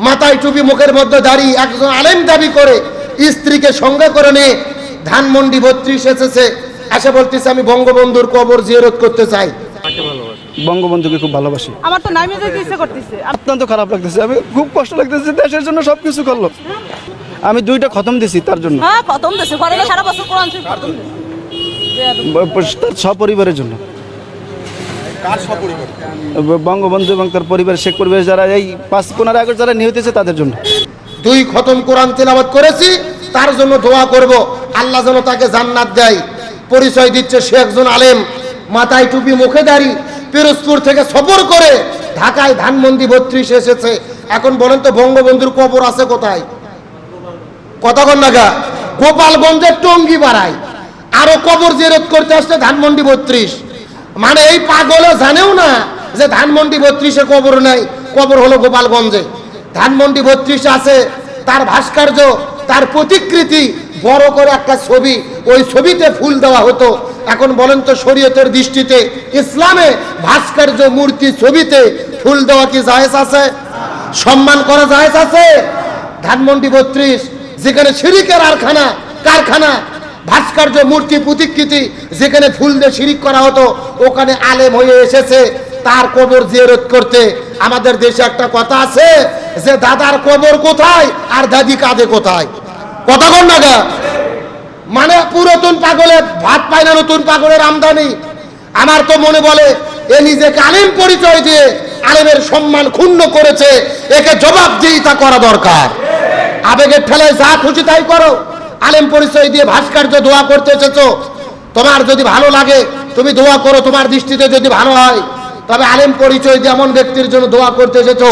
মাথায় টুপি মুখের মধ্যে দাঁড়িয়ে একজন আলেম দাবি করে স্ত্রীকে সঙ্গে করে নিয়ে ধানমন্ডি বত্রিশ এসেছে। এসে বলতেছে আমি বঙ্গবন্ধুর কবর জিয়ারত করতে চাই। বঙ্গবন্ধুকে খুব ভালোবাসি। আমার তো নামে যেতে ইচ্ছে করতেছে। অত্যন্ত খারাপ লাগতেছে। আমি খুব কষ্ট লাগতেছে দেশের জন্য সব কিছু করল। আমি দুইটা খতম দিছি তার জন্য। হ্যাঁ খতম ঘরে সারা বছর কোরআন শরীফ খতম ব- তার সপরিবারের জন্য। বঙ্গবন্ধু এবং তার পরিবার শেখ পরিবেশ যারা এই পাঁচ পনেরো আগস্ট যারা নিহত হয়েছে তাদের জন্য। দুই খতম কোরআন তেলাওয়াত করেছি তার জন্য দোয়া করব। আল্লাহ যেন তাকে জান্নাত দেয়। পরিচয় দিচ্ছে সে একজন আলেম। মাথায় টুপি মুখে দাঁড়ি। পিরোজপুর থেকে সফর করে ঢাকায় ধানমন্ডি বত্রিশ এসেছে। এখন বলেন তো বঙ্গবন্ধুর কবর আছে কোথায়? কতক্ষণ নাগা গোপালগঞ্জের টঙ্গি বাড়ায় আরও কবর জেরত করতে আসছে ধানমন্ডি বত্রিশ। মানে এই পাগলও জানেও না যে ধানমন্ডি বত্রিশে কবর নাই, কবর হলো গোপালগঞ্জে। ধানমন্ডি বত্রিশ আছে, তার ভাস্কর্য, তার প্রতিকৃতি, বড় করে একটা ছবি। ওই ছবিতে ফুল দেওয়া হতো। এখন বলেন তো শরীয়তের দৃষ্টিতে ইসলামে ভাস্কর্য মূর্তি ছবিতে ফুল দেওয়া কি জায়েজ আছে? সম্মান করা জায়েজ আছে? ধানমন্ডি বত্রিশ, যেখানে শিরিকের আরখানা, কারখানা ভাস্কর্য, মূর্তি, প্রতিকৃতি যেখানে ফুল দিয়ে শিরিক করা হতো, ওখানে আলেম হয়ে এসেছে। তার কবর জিয়ারত করতে আমাদের দেশে একটা কথা আছে যে, দাদার কবর কোথায় আর দাদি কাঁদে কোথায়? কথা কন না? মানে পুরাতন পাগলে, ভাত পায় না নতুন পাগলের আমদানি। আমার তো মনে বলে, এ নিজেকে আলেম পরিচয় দিয়ে আলেমের সম্মান ক্ষুণ্ণ করেছে, একে জবাবদিহিতা করা দরকার। আবেগের ঠেলায় যা খুশি তাই করো। আলেম পরিচয় দিয়ে ভাস্কর্য দোয়া করতে এসেছ। তোমার যদি ভালো লাগে, তুমি দোয়া করো, তোমার দৃষ্টিতে যদি ভালো হয়, তবে আলেম পরিচয় দিয়ে এমন ব্যক্তির জন্য দোয়া করতে এসেছ।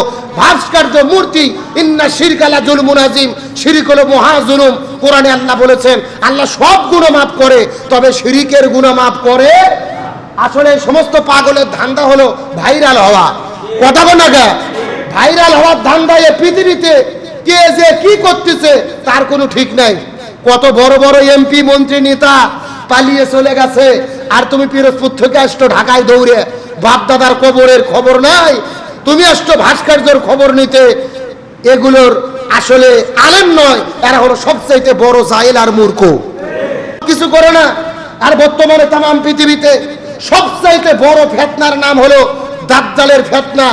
ভাস্কর্য মূর্তি, ইন্না শিরকালা জুলমুন আজিম শিরিক হলো মহা জুলুম কোরআনে আল্লাহ বলেছেন, আল্লাহ সব গুণ মাফ করে, তবে শিরিকের গুণ মাফ করে। আসলে সমস্ত পাগলের ধান্দা হলো ভাইরাল হওয়া। কথা বল গা? ভাইরাল হওয়ার ধান্দায় পৃথিবীতে কে যে কি করতেছে, তার কোনো ঠিক নাই। কত বড় বড় এমপি মন্ত্রী, নেতা পালিয়ে চলে গেছে। আর তুমি পিরোজপুর থেকে আসছো ঢাকায় দৌড়ে। বাপ দাদার কবরের খবর নাই। তুমি আসছো ভাস্কর্যের খবর নিতে। এগুলোর আসলে আলেম নয়, এরা হলো সবচাইতে বড় জাইল আর মূর্খ। কিছু করে না। আর বর্তমানে তাম পৃথিবীতে সবচাইতে বড় ফেতনার নাম হলো দাজ্জালের ফেতনা।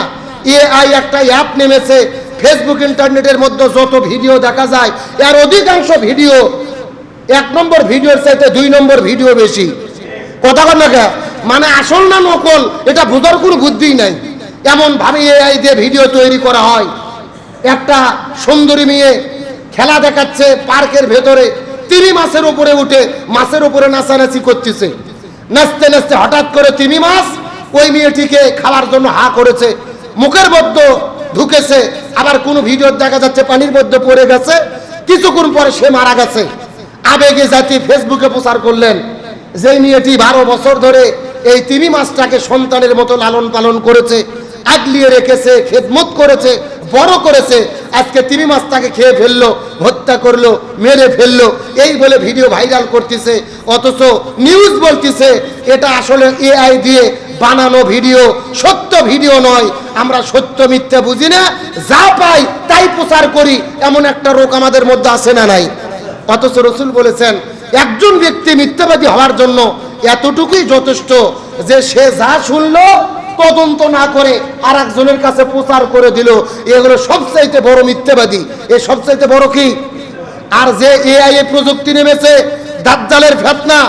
এআই একটা অ্যাপ নেমেছে ফেসবুক ইন্টারনেটের মধ্যে যত ভিডিও দেখা যায়, এর অধিকাংশ ভিডিও এক নম্বর ভিডিওর চাইতে দুই নম্বর ভিডিও বেশি। কথা কর না? মানে আসল না নকল, এটা বোঝার কোনো বুদ্ধিই নাই। এমন ভাবে এআই দিয়ে ভিডিও তৈরি করা হয়। একটা সুন্দরী মেয়ে খেলা দেখাচ্ছে পার্কের ভেতরে, তিমি মাছের উপরে উঠে মাছের উপরে নাচানাচি করতেছে। নাচতে নাচতে হঠাৎ করে তিমি মাছ ওই মেয়েটিকে খাওয়ার জন্য হা করেছে। মুখের মধ্যে ঢুকেছে, আবার কোনো ভিডিও দেখা যাচ্ছে পানির মধ্যে পড়ে গেছে। কিছুক্ষণ পরে সে মারা গেছে। আবেগে জাতি ফেসবুকে প্রচার করলেন, যে মেয়েটি বারো বছর ধরে এই তিনি মাছটাকে সন্তানের মতো লালন পালন করেছে, আগলিয়ে রেখেছে, খেদমত করেছে, বড় করেছে। আজকে তিমি মাছটাকে খেয়ে ফেলল, হত্যা করল, মেরে ফেলল। এই বলে ভিডিও ভাইরাল করতেছে, অথচ নিউজ বলতেছে, এটা আসলে এআই দিয়ে বানানো ভিডিও, সত্য ভিডিও নয়। আমরা সত্য মিথ্যা বুঝি না, যা পাই তাই প্রচার করি। এমন একটা রোগ আমাদের মধ্যে আছে না নাই? অথচ রসুল বলেছেন, একজন ব্যক্তি মিথ্যাবাদী হওয়ার জন্য এতটুকুই যথেষ্ট যে সে যা শুনলো, তদন্ত না করে আর একজনের কাছে প্রচার করে দিল। এগুলো সবচাইতে বড় মিথ্যাবাদী। এ সবচাইতে বড় কি? আর যে এআই প্রযুক্তি নেমেছে, দাজ্জালের ফেতনা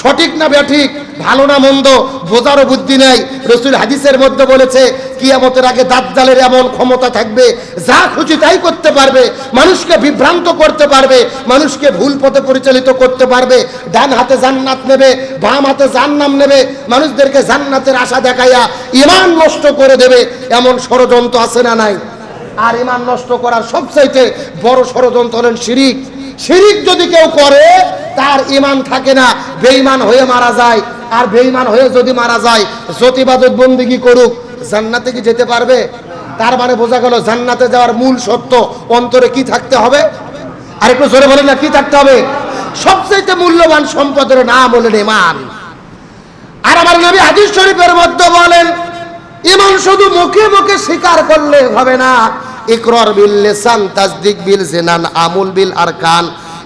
সঠিক না ব্যাঠিক, ভালো না মন্দ, বোঝারও বুদ্ধি নাই। রসুল হাদিসের মধ্যে বলেছে, কিয়ামতের আগে দাজ্জালের এমন ক্ষমতা থাকবে, যা খুশি তাই করতে পারবে, মানুষকে বিভ্রান্ত করতে পারবে, মানুষকে ভুল পথে পরিচালিত করতে পারবে, ডান হাতে জান্নাত নেবে, বাম হাতে জান্নাম নেবে, মানুষদেরকে জান্নাতের আশা দেখাইয়া ইমান নষ্ট করে দেবে, এমন ষড়যন্ত্র আছে না নাই? আর ইমান নষ্ট করার সবচাইতে বড় ষড়যন্ত্র হলেন শিরিক। শিরিক যদি কেউ করে, তার ইমান থাকে না। বেঈমান হয়ে মারা যায়, আর বেঈমান হয়ে যদি মারা যায় যতিবাদত বন্দিগি করুক, জান্নাতে কি যেতে পারবে? তার মানে বোঝা গেল, জান্নাতে যাওয়ার মূল সত্য অন্তরে কি থাকতে হবে? আর একটু জোরে বলেন না, কি থাকতে হবে? সবচাইতে মূল্যবান সম্পদের নাম হলেন ইমান আর আমার নবী হাদিস শরীফের মধ্যে বলেন ইমান শুধু মুখে মুখে স্বীকার করলে হবে না ইকরার বিল লেসান, তাসদিক বিল জেনান, আমুল বিল আরকান।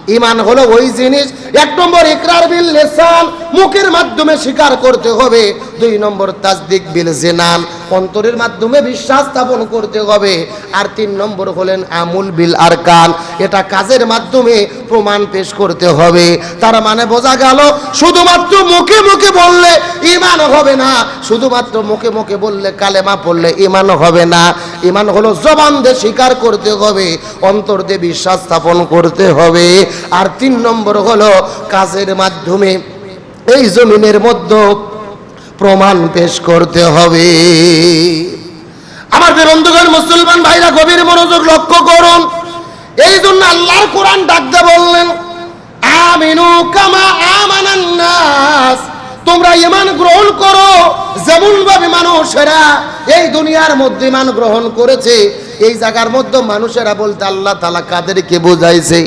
ইমান হলো ওই জিনিস, এক নম্বর ইকরার বিল লেসান, মুখের মাধ্যমে স্বীকার করতে হবে। দুই নম্বর তাসদিক বিল জিনান। অন্তরের মাধ্যমে বিশ্বাস স্থাপন করতে হবে। আর তিন নম্বর হলেন আমুল বিল আরকান। এটা কাজের মাধ্যমে প্রমাণ পেশ করতে হবে। তার মানে বোঝা গেল, শুধুমাত্র মুখে মুখে বললে ইমান হবে না। শুধুমাত্র মুখে মুখে বললে কালেমা পড়লে ইমান হবে না। ইমান হলো জবান দিয়ে স্বীকার করতে হবে, অন্তর দিয়ে বিশ্বাস স্থাপন করতে হবে। আর তিন নম্বর হলো কাজের মাধ্যমে এই জমিনের মধ্যে প্রমাণ পেশ করতে হবে। আমার বন্ধুগণ, মুসলমান ভাইরা, গভীর মনোযোগ লক্ষ্য করুন। এই জন্য আল্লাহর কোরআন ডাকতে বললেন, আমিনু কামা আমানান নাস। তোমরা ইমান গ্রহণ করো যেমন ভাবে মানুষেরা এই দুনিয়ার মধ্যে ইমান গ্রহণ করেছে, এই জায়গার মধ্যে মানুষেরা বলতে আল্লাহ তালা কাদেরকে বোঝাইছে।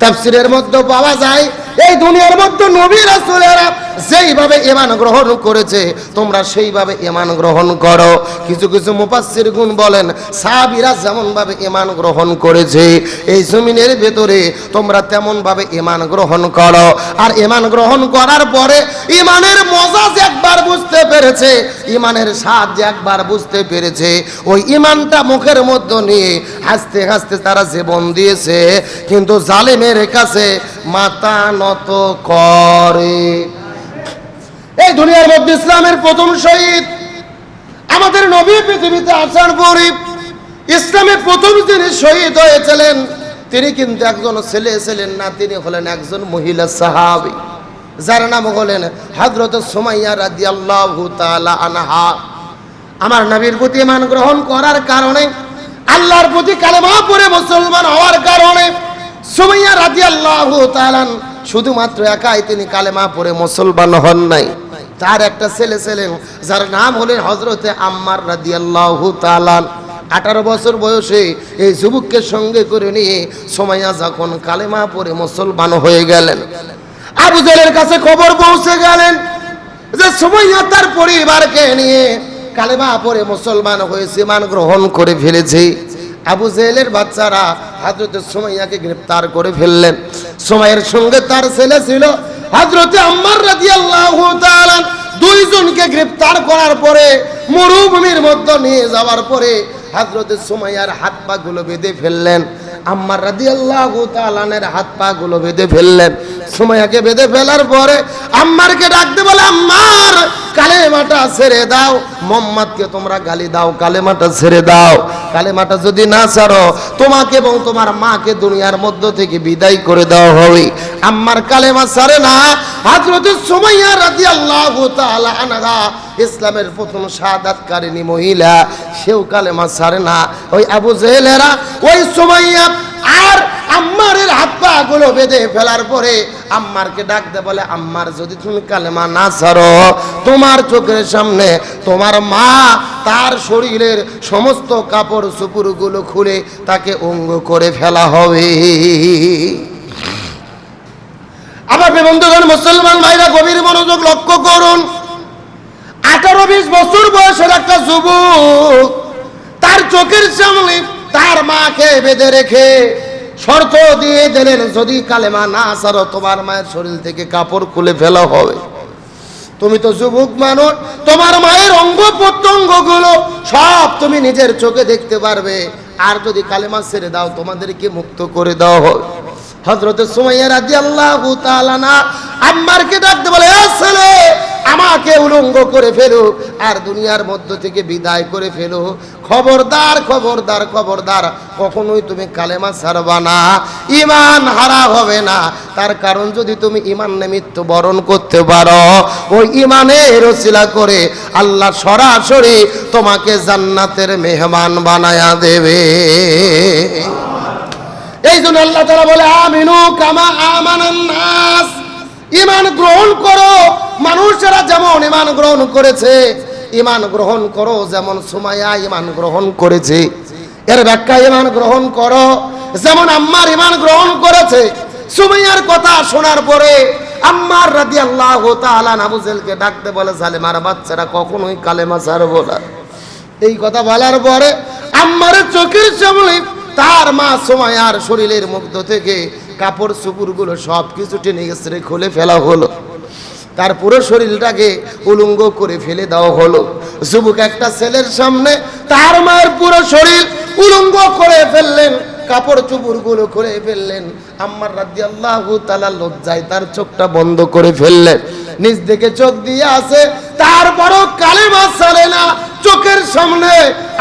তাফসিরের মধ্যে পাওয়া যায়, এই দুনিয়ার মধ্যে নবী রাসূলেরা যেইভাবে ইমান গ্রহণ করেছে, তোমরা সেইভাবে ইমান গ্রহণ করো। কিছু কিছু মুফাসসির গুণ বলেন, সাহাবীরা যেমন ভাবে ইমান গ্রহণ করেছে, এই জমিনের ভেতরে তোমরা তেমন ভাবে ইমান গ্রহণ করো। আর ইমান গ্রহণ করার পরে ইমানের মজা যে একবার বুঝতে পেরেছে ইমানের স্বাদ যে একবার বুঝতে পেরেছে, ওই ইমানটা মুখের মধ্যে নিয়ে হাসতে হাসতে তারা জীবন দিয়েছে। কিন্তু জালেমের কাছে মাথা নত করে। এই দুনিয়ার মধ্যে ইসলামের প্রথম শহীদ, আমাদের নবী পৃথিবীতে আসার পরে ইসলামের প্রথম যিনি শহীদ হয়েছিলেন, তিনি কিন্তু একজন ছেলে ছিলেন না, তিনি হলেন একজন মহিলা সাহাবী, যার নাম হলেন হজরত সুমাইয়া রাদিয়াল্লাহু তাআলা আনহা। আমার নবীর প্রতি মান গ্রহণ করার কারণে, আল্লাহর প্রতি কালেমা পড়ে মুসলমান হওয়ার কারণে সুমাইয়া রাদিয়াল্লাহু তাআলা শুধুমাত্র একাই তিনি কালেমা পড়ে মুসলমান হন নাই। তার একটা ছেলে ছিলেন যার নাম হলেন হজরতে আম্মার রাদিয়াল্লাহু তালাল আঠারো বছর বয়সে এই যুবককে সঙ্গে করে নিয়ে সোমাইয়া যখন কালেমা পরে মুসলমান হয়ে গেলেন। আবু জেলের কাছে খবর পৌঁছে গেলেন যে সোমাইয়া তার পরিবারকে নিয়ে কালেমা পরে মুসলমান হয়েছে মান গ্রহণ করে ফেলেছে। আবু জেলের বাচ্চারা হাজরতে সোমাইয়াকে গ্রেপ্তার করে ফেললেন। সময়ের সঙ্গে তার ছেলে ছিল হাজরতে আম্মার রাদিয়াল্লাহু তাআলা দুইজনকে গ্রেফতার করার পরে মরুভূমির মধ্যে নিয়ে যাওয়ার পরে হাজরতে সুমাইয়ার হাত পা গুলো বেঁধে ফেললেন। আম্মার রাদিয়াল্লাহু তাআলার হাত পা গুলো বেঁধে ফেললেন। সুমাইয়াকে বেঁধে ফেলার পরে আম্মারকে ডাকতে বলে, আম্মার, কালেমাটা ছেড়ে দাও। মোহাম্মদকে তোমরা গালি দাও, কালেমাটা ছেড়ে দাও। কালেমাটা যদি না ছাড়ো, তোমাকে এবং তোমার মাকে দুনিয়ার মধ্য থেকে বিদায় করে দেওয়া হবে। আম্মার কালেমা ছাড়ে না। হাজরতে সুমাইয়া রাদিয়াল্লাহু তাআলা আনহা, ইসলামের প্রথম শাহাদাতকারিনী মহিলা, সেও কালেমা ছাড়ে না। ওই আবু জেহেলেরা, ওই সুমাইয়া আর আম্মারের হাত পা গুলো বেঁধে ফেলার পরে আম্মারকে ডাকতে বলে, আম্মার, যদি তুমি কালেমা না ছাড়ো, তোমার চোখের সামনে তোমার মা তার শরীরের সমস্ত কাপড় সুপুরগুলো খুলে তাকে অঙ্গ করে ফেলা হবে। আমার বন্ধুগণ, মুসলমান ভাইরা, গভীর মনোযোগ লক্ষ্য করুন। আঠারো বিশ বছর বয়সের একটা যুবক তার চোখের সামনে তার মাকে বেঁধে রেখে শর্ত দিয়ে দিলেন যদি কালেমা না সারো, তোমার মায়ের শরীর থেকে কাপড় খুলে ফেলা হবে। তুমি তো যুবক মানুষ, তোমার মায়ের অঙ্গ প্রত্যঙ্গগুলো সব তুমি নিজের চোখে দেখতে পারবে। আর যদি কালেমা ছেড়ে দাও, তোমাদেরকে মুক্ত করে দেওয়া হবে। হজরত সুমাইয়া রাজি আল্লাহ আম্মারকে ডাকতে বলে ছেলে আমাকে উলঙ্গ করে ফেলো, আর দুনিয়ার মধ্য থেকে বিদায় করে ফেলো। খবরদার খবরদার খবরদার, কখনোই তুমি কালেমা ছাড়বা না ইমান হারা হবে না। তার কারণ যদি তুমি ইমান নিমিত্ত বরণ করতে পারো, ওই ইমানের রসিলা করে আল্লাহ সরাসরি তোমাকে জান্নাতের মেহমান বানায়া দেবে। এই জন্য আল্লাহ তারা বলে, আমিনু কামা আমানান নাস। ইমান গ্রহণ করো। মানুষেরা যেমন ইমান গ্রহণ করেছে, ইমান গ্রহণ করো যেমন সুমাইয়া ইমান গ্রহণ করেছে। এর ব্যাখ্যা, ইমান গ্রহণ করো। যেমন আম্মার ইমান গ্রহণ করেছে, সুমাইয়ার কথা শোনার পরে আম্মার রাদি আল্লাহ তাআলা আবুজেলকে ডাকতে বলে, জালেমার বাচ্চারা কখনোই কালেমা ছাড়বো না। এই কথা বলার পরে আমার চোখের সামনে তার মা সময়ার শরীরের মধ্য থেকে কাপড় চুপুরগুলো সব কিছু টেনে গেছে, খুলে ফেলা হলো। তার পুরো শরীরটাকে উলঙ্গ করে ফেলে দেওয়া হলো। যুবক একটা ছেলের সামনে, তার মায়ের পুরো শরীর উলঙ্গ করে ফেললেন, কাপড় চুপুরগুলো করে ফেললেন। আম্মার রাদি আল্লাহ তালা লজ্জায় তার চোখটা বন্ধ করে ফেললেন। নিজ দিকে চোখ দিয়ে আসে তারপরও কালে মাছ চলে না। চোখের সামনে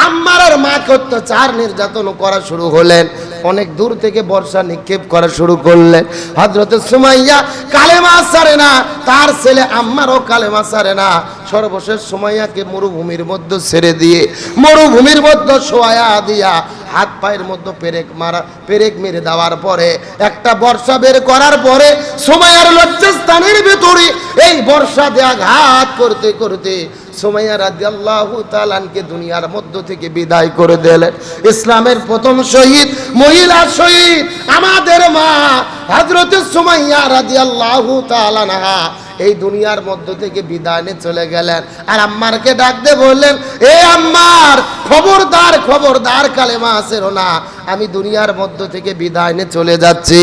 আম্মার আর মাকে অত্যাচার নির্যাতন করা শুরু হলেন। অনেক দূর থেকে বর্ষা নিক্ষেপ করা শুরু করলেন। হজরত সুমাইয়া কালেমা সারে না, তার ছেলে আম্মারও কালেমা সারে না। সর্বশেষ সুমাইয়াকে মরুভূমির মধ্যে ছেড়ে দিয়ে, মরুভূমির মধ্যে শোয়া দিয়া হাত পায়ের মধ্যে পেরেক মারা, পেরেক মেরে দেওয়ার পরে, একটা বর্ষা বের করার পরে সময়ের লজ্জাস্থানের ভেতরে এই বর্ষা দেয়া ঘাত করতে করতে সোমাইয়া রাজিয়াল্লাহু তালানকে দুনিয়ার মধ্য থেকে বিদায় করে দিলেন। ইসলামের প্রথম শহীদ, মহিলা শহীদ, আমাদের মা হজরত সোমাইয়া রাদিয়াল্লাহু তাআলা নাহা এই দুনিয়ার মধ্য থেকে বিদায় নিয়ে চলে গেলেন। আর আম্মারকে ডাকতে বললেন, এ আম্মার, খবরদার খবরদার কালেমা আসেরো না। আমি দুনিয়ার মধ্য থেকে বিদায় নিয়ে চলে যাচ্ছি।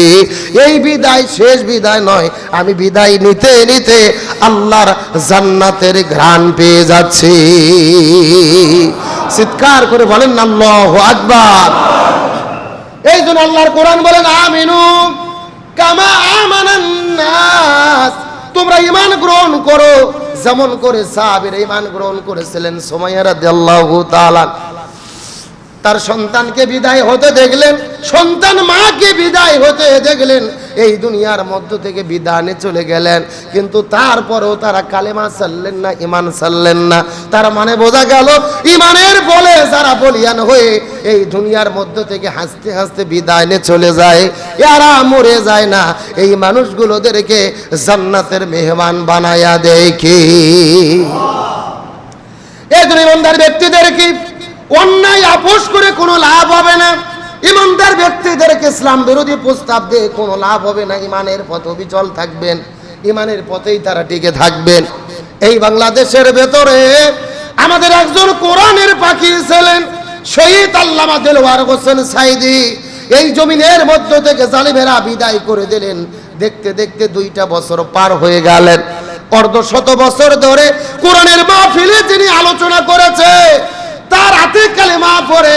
এই বিদায় শেষ বিদায় নয়, আমি বিদায় নিতে নিতে আল্লাহর জান্নাতের ঘ্রাণ পেয়ে যাচ্ছি। চিৎকার করে বলেন, আল্লাহ আকবার। এই জন্য আল্লাহর কোরআন বলেন, আমিনু কামা আমানান নাস। তোমরা ইমান গ্রহণ করো। যেমন করে সাহাবের ইমান গ্রহণ করেছিলেন সময়ের রাদিয়াল্লাহু তাআলা। তার সন্তানকে বিদায় হতে দেখলেন, সন্তান মাকে বিদায় হতে দেখলেন, এই দুনিয়ার মধ্য থেকে বিদানে চলে গেলেন। কিন্তু তারপরেও তারা কালেমা সারলেন না ইমান সারলেন না। তার মানে বোঝা গেল ইমানের বলে যারা বলিয়ান হয়ে এই দুনিয়ার মধ্য থেকে হাসতে হাসতে বিদায় নিয়ে চলে যায়, এরা মরে যায় না। এই মানুষগুলোদেরকে জান্নাতের মেহমান বানায়া দেখি এই জন্য ইমানদার ব্যক্তিদেরকে অন্যায় আপোষ করে কোনো লাভ হবে না। ইমানদার ব্যক্তিদেরকে ইসলাম বিরোধী প্রস্তাব দিয়ে কোনো লাভ হবে না। ইমানের পথ অবিচল থাকবেন, ইমানের পথেই তারা টিকে থাকবেন। এই বাংলাদেশের ভেতরে আমাদের একজন কোরআনের পাখি ছিলেন শহীদ আল্লামা দেলওয়ার হোসেন সাইদি। এই জমিনের মধ্য থেকে জালিমেরা বিদায় করে দিলেন। দেখতে দেখতে দুইটা বছর পার হয়ে গেলেন। অর্ধ শত বছর ধরে কোরআনের মাহফিলে তিনি আলোচনা করেছে। তার হাতে কালেমা পরে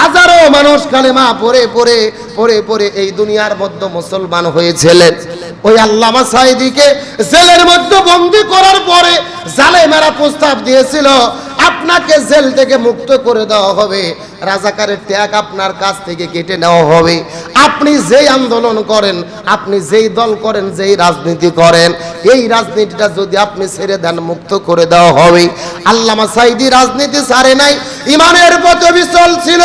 হাজারো মানুষ কালেমা পরে পরে পরে পরে এই দুনিয়ার মধ্যে মুসলমান হয়েছিলেন। ওই আল্লামা সাইদিকে জেলের মধ্যে বন্দি করার পরে জালেমেরা প্রস্তাব দিয়েছিল, আপনাকে জেল থেকে মুক্ত করে দেওয়া হবে। রাজাকারের ত্যাগ আপনার কাছ থেকে কেটে নেওয়া হবে। আপনি যেই আন্দোলন করেন, আপনি যেই দল করেন, যেই রাজনীতি করেন, এই রাজনীতিটা যদি আপনি ছেড়ে দেন, মুক্ত করে দেওয়া হবে। আল্লামা সাইদি রাজনীতি ছাড়ে নাই, ইমানের পথে বিচল ছিল।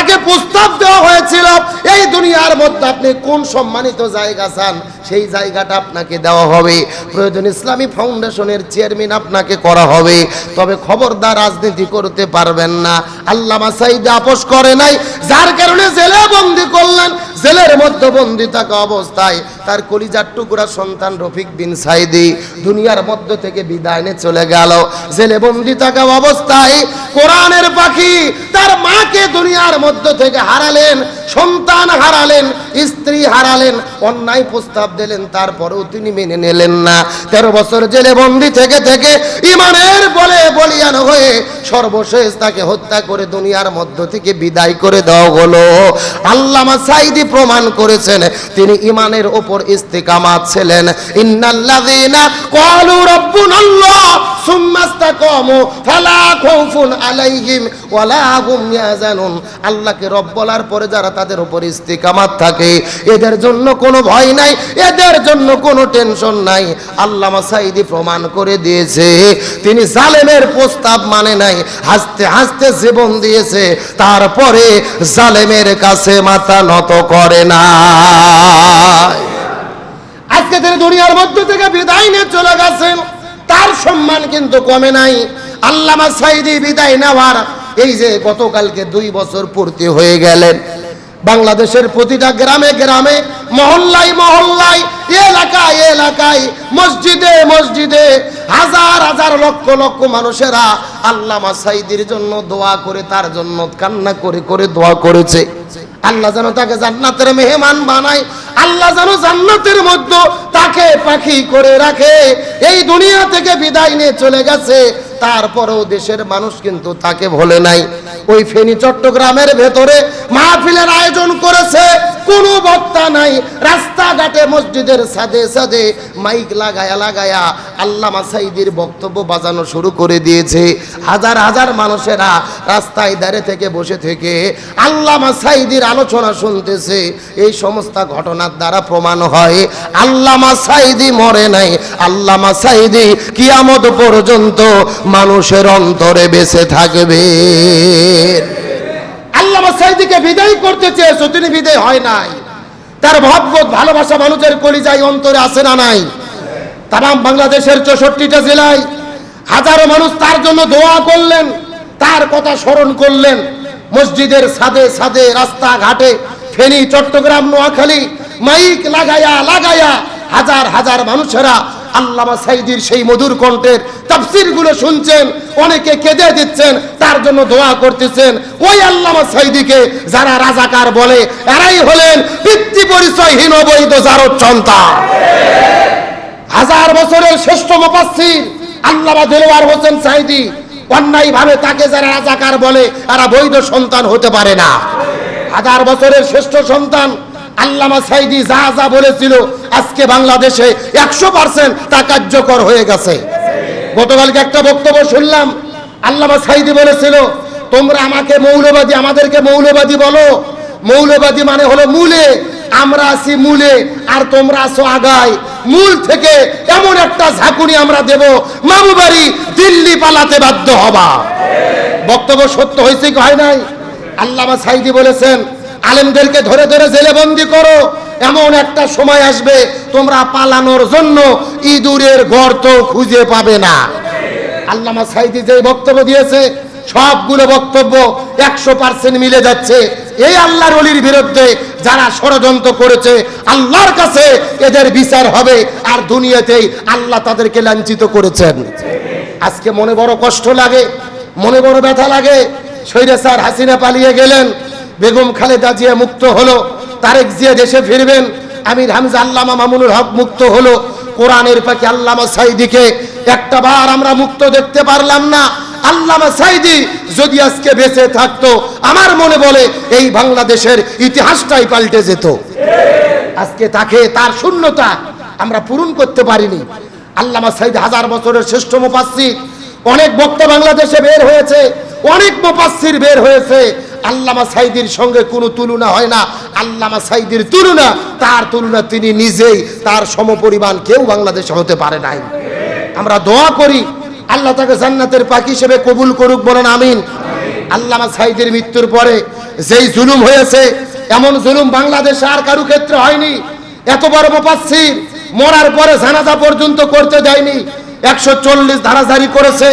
তাকে প্রস্তাব দেওয়া হয়েছিল, এই দুনিয়ার মধ্যে আপনি কোন সম্মানিত জায়গা চান, সেই জায়গাটা আপনাকে দেওয়া হবে। প্রয়োজন ইসলামী ফাউন্ডেশনের চেয়ারম্যান আপনাকে করা হবে। তবে খবরদার রাজনীতি করতে পারবেন না। আল্লাহ সাইদ আপোষ করে নাই, যার কারণে জেলে বন্দি করলেন, জেলের মধ্যে বন্দি থাকা অবস্থায় তার কলিজার টুকরা সন্তান রফিক বিন সাইদি দুনিয়ার মধ্য থেকে বিদায় নিয়ে চলে গেল। জেলে বন্দি থাকা অবস্থায় কোরআনের পাখি তার মাকে দুনিয়ার মধ্য থেকে হারালেন। সন্তান হারালেন, স্ত্রী হারালেন, অন্যায় প্রস্তাব দিলেন, তারপরেও তিনি মেনে নিলেন না। তেরো বছর জেলে বন্দি থেকে থেকে ইমানের বলে বলিয়ান হয়ে সর্বশেষ তাকে হত্যা করে দুনিয়ার মধ্য থেকে বিদায় করে দেওয়া হলো। আল্লামা সাইদি প্রমাণ করেছেন, তিনি ইমানের ওপর ইস্তিকামাত ছিলেন। ইন্নাল্লাযীনা ক্বালু রাব্বুনাল্লাহ সুম্মা ইসতাকামু ফালা খাউফুন আলাইহিম ওয়ালা হুম ইয়াজানুন আল্লাহকে রব বলার পরে যারা তাদের উপর ইস্তিকামাত থাকে। এদের জন্য কোনো ভয় নাই, এদের জন্য কোনো টেনশন নাই। আল্লামা সাইদি প্রমাণ করে দিয়েছে, তিনি জালেমের প্রস্তাব মানে নাই, হাসতে হাসতে জীবন দিয়েছে, তারপরে জালেমের কাছে মাথা নত করে না। আজকে তিনি দুনিয়ার মধ্য থেকে বিদায় নিয়ে চলে গেছেন, তার সম্মান কিন্তু কমে নাই। আল্লামা সাইদি বিদায় নেওয়ার এই যে গতকালকে দুই বছর পূর্তি হয়ে গেলেন বাংলাদেশের প্রতিটা গ্রামে গ্রামে, মহল্লায় মহল্লায়, এলাকায় এলাকায়, মসজিদে মসজিদে হাজার হাজার লক্ষ লক্ষ মানুষেরা আল্লামা সাইদির জন্য দোয়া করে, তার জন্য কান্না করে করে দোয়া করেছে। আল্লাহ যেন তাকে জান্নাতের মেহমান বানায়, আল্লাহ যেন জান্নাতের মধ্যে তাকে পাখি করে রাখে। এই দুনিয়া থেকে বিদায় নিয়ে চলে গেছে। তারপরেও দেশের মানুষ কিন্তু তাকে ভোলে নাই। ওই ফেনী চট্টগ্রামের ভেতরে মাহফিলের আয়োজন করেছে। কোনো বক্তা নাই। রাস্তাঘাটে মসজিদের সাদে সাদে মাইক লাগায়া লাগায়া আল্লামা সাইদির বক্তব্য বাজানো শুরু করে দিয়েছে। হাজার হাজার মানুষেরা রাস্তায় দাঁড়ে থেকে, বসে থেকে আল্লামা সাইদির আলোচনা শুনতেছে। এই সমস্ত ঘটনার দ্বারা প্রমাণ হয়, আল্লামা সাইদি মরে নাই। আল্লামা সাইদি কিয়ামত পর্যন্ত মানুষের অন্তরে বেঁচে থাকবে। আল্লামা সাইদিকে বিদায় করতে তিনি বিদায় হয় নাই। তার ভাববোধ ভালোবাসা মানুষের কলিজাই অন্তরে আছে না নাই? বাংলাদেশের চৌষট্টিটা জেলায় হাজারো মানুষ তার জন্য দোয়া করলেন, তার কথা স্মরণ করলেন। মসজিদের সাদে সাদে রাস্তাঘাটে, ফেনী, চট্টগ্রাম, নোয়াখালী, মাইক লাগায়া লাগায়া হাজার হাজার মানুষেরা আল্লামা সাইদির সেই মধুর কণ্ঠের তাফসিরগুলো শুনছেন, অনেকে কেঁদে দিচ্ছেন, তার জন্য দোয়া করতেছেন। ওই আল্লামা সাইদিকে যারা রাজাকার বলে, এরাই হলেন পিতৃ পরিচয়হীন অবৈধ জারদ সন্তান। হাজার বছরের শ্রেষ্ঠ মুফাসসির আল্লামা দেলোয়ার হোসেন সাইদি অন্যায় ভাবে তাকে যারা রাজাকার বলে এরা বৈধ সন্তান হতে পারে না। হাজার বছরের শ্রেষ্ঠ সন্তান আল্লামা সাইদি যা যা বলেছিল, আজকে বাংলাদেশে একশো পার্সেন্ট তা কার্যকর হয়ে গেছে। গতকালকে একটা বক্তব্য শুনলাম, আল্লামা সাইদি বলেছিল, তোমরা আমাকে মৌলবাদী, আমাদেরকে মৌলবাদী বলো। মৌলবাদী মানে হলো মূলে। আমরা আছি মূলে, আর তোমরা আছো আগায়। মূল থেকে এমন একটা ঝাঁকুনি আমরা দেব মামু বাড়ি দিল্লি পালাতে বাধ্য হবা। বক্তব্য সত্য হয়েছে কি হয় নাই? আল্লামা সাইদি বলেছেন আলেমদেরকে ধরে ধরে জেলে বন্দি করো। এমন একটা সময় আসবে, তোমরা পালানোর জন্য ইঁদুরের গর্ত খুঁজে পাবে না। আল্লামা সাইদি যে বক্তব্য দিয়েছে, সবগুলো বক্তব্য একশো পার্সেন্ট মিলে যাচ্ছে। এই আল্লাহর অলির বিরুদ্ধে যারা ষড়যন্ত্র করেছে, আল্লাহর কাছে এদের বিচার হবে আর দুনিয়াতেই আল্লাহ তাদেরকে লাঞ্ছিত করেছেন। আজকে মনে বড় কষ্ট লাগে, মনে বড় ব্যথা লাগে। স্যার হাসিনা পালিয়ে গেলেন বেগম খালেদা জিয়া মুক্ত হলো, তারেক জিয়া দেশে ফিরবেন, আমির হামজা আল্লামা মামুনুল হক মুক্ত হলো, কোরআনের পাখি আল্লামা সাইদিকে একটা বার আমরা মুক্ত দেখতে পারলাম না। আল্লামা সাইদি যদি আজকে বেঁচে থাকতো, আমার মনে বলে এই বাংলাদেশের ইতিহাসটাই পাল্টে যেত। আজকে তাকে তার শূন্যতা আমরা পূরণ করতে পারিনি। আল্লামা সাইদ হাজার বছরের শ্রেষ্ঠ মুফাসসির, অনেক বক্তা বাংলাদেশে বের হয়েছে, অনেক মুফাসসির বের হয়েছে আল্লামা সাইদির সঙ্গে কোনো তুলনা হয় না। আল্লামা সাইদির তুলনা, তার তুলনা তিনি নিজেই, তার সমপরিমাণ কেউ বাংলাদেশে হতে পারে নাই। আমরা দোয়া করি, আল্লাহ তাকে জান্নাতের পাখি হিসেবে কবুল করুক, বলেন আমিন। আল্লামা সাইদের মৃত্যুর পরে যেই জুলুম হয়েছে, এমন জুলুম বাংলাদেশে আর কারু ক্ষেত্রে হয়নি। এত বড় মুফাসসির, মরার পরে জানাজা পর্যন্ত করতে দেয়নি। একশো চল্লিশ ধারাধারি করেছে,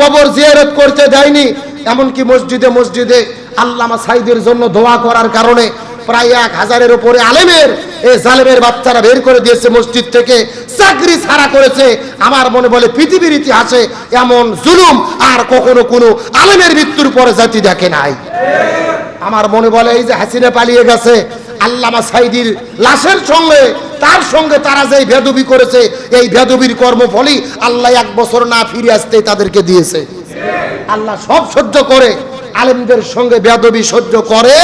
কবর জিয়ারত করতে দেয়নি। এমনকি মসজিদে মসজিদে আল্লামা সাইদের জন্য দোয়া করার কারণে প্রায় এক হাজারের উপরে আলেমের এই জালেমের বাচ্চারা বের করে দিয়েছে মসজিদ থেকে, চাকরি ছাড়া করেছে। আমার মনে বলে, পৃথিবীর ইতিহাসে এমন জুলুম আর কখনো কোনো আলেমের মৃত্যুর পরে জাতি দেখে নাই। আমার মনে বলে, এই যে হাসিনা পালিয়ে গেছে, আল্লামা সাইদির লাশের সঙ্গে, তার সঙ্গে তারা যে ভেদবি করেছে, এই ভেদবির কর্মফলই আল্লাহ এক বছর না ফিরে আসতে তাদেরকে দিয়েছে। আল্লাহ সব সহ্য করে। আলেমদের সঙ্গে বেদবি সহ্য করে